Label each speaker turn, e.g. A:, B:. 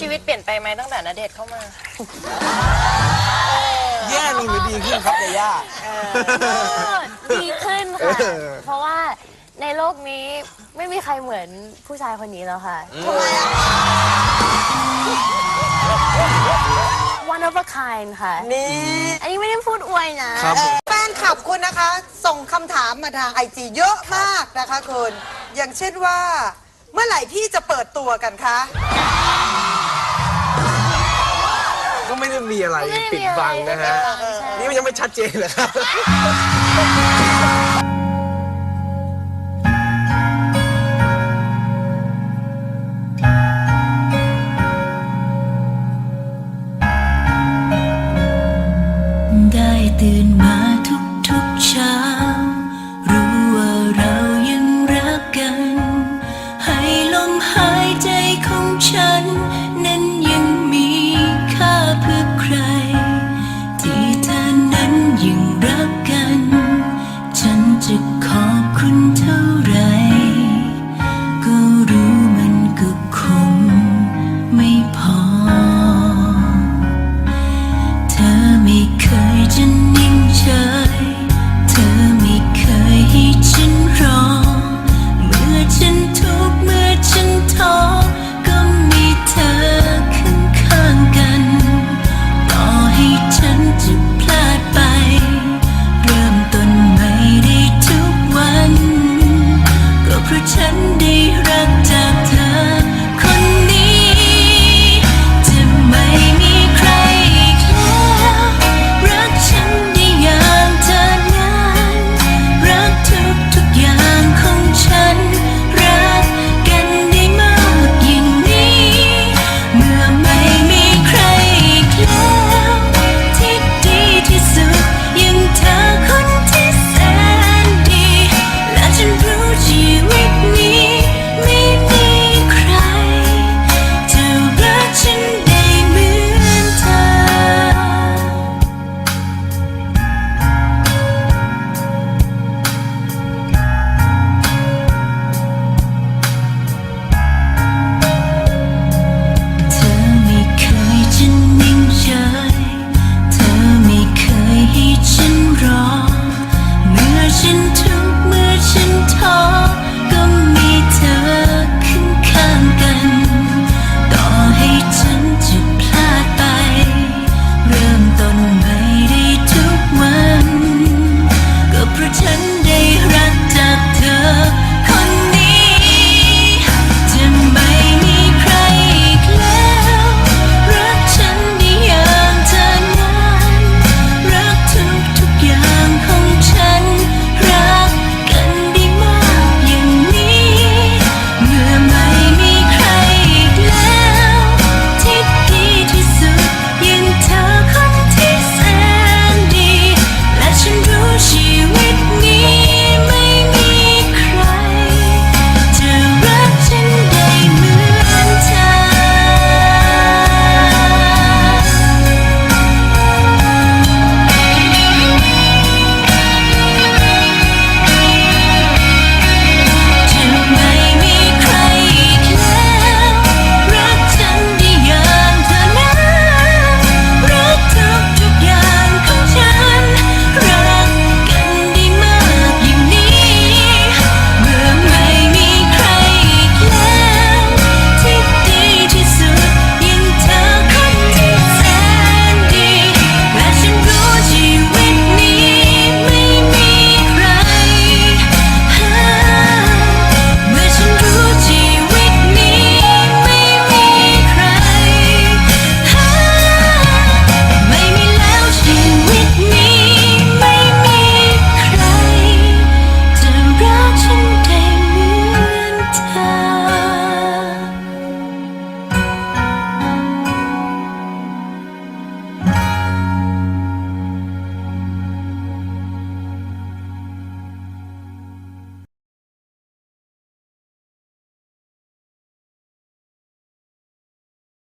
A: ชีวิตเปลี่ยนไปไหมตั้งแต่ณเดชน์เข้ามา
B: แย่ลงหรือดีขึ้นครับยาย่า
C: ดีขึ้นค่ะ
B: เออ
C: เพราะว่าในโลกนี้ไม่มีใครเหมือนผู้ชายคนนี้แล้วค่ะ One of a kind ค่ะ
D: นี่
C: อันนี้ไม่ได้พูดอวยนะ
B: ครับผม
D: แฟนคลับคุณนะคะ ส่งคำถามมาทางไอจีเยอะมากนะคะคุณ อย่างเช่นว่า เมื่อไหร่พี่จะเปิดตัวกันคะ
B: ก็ไม่ได้มีอะไรปิดบังนะฮะ นี่มันยังไม่ชัดเจนเลยครับ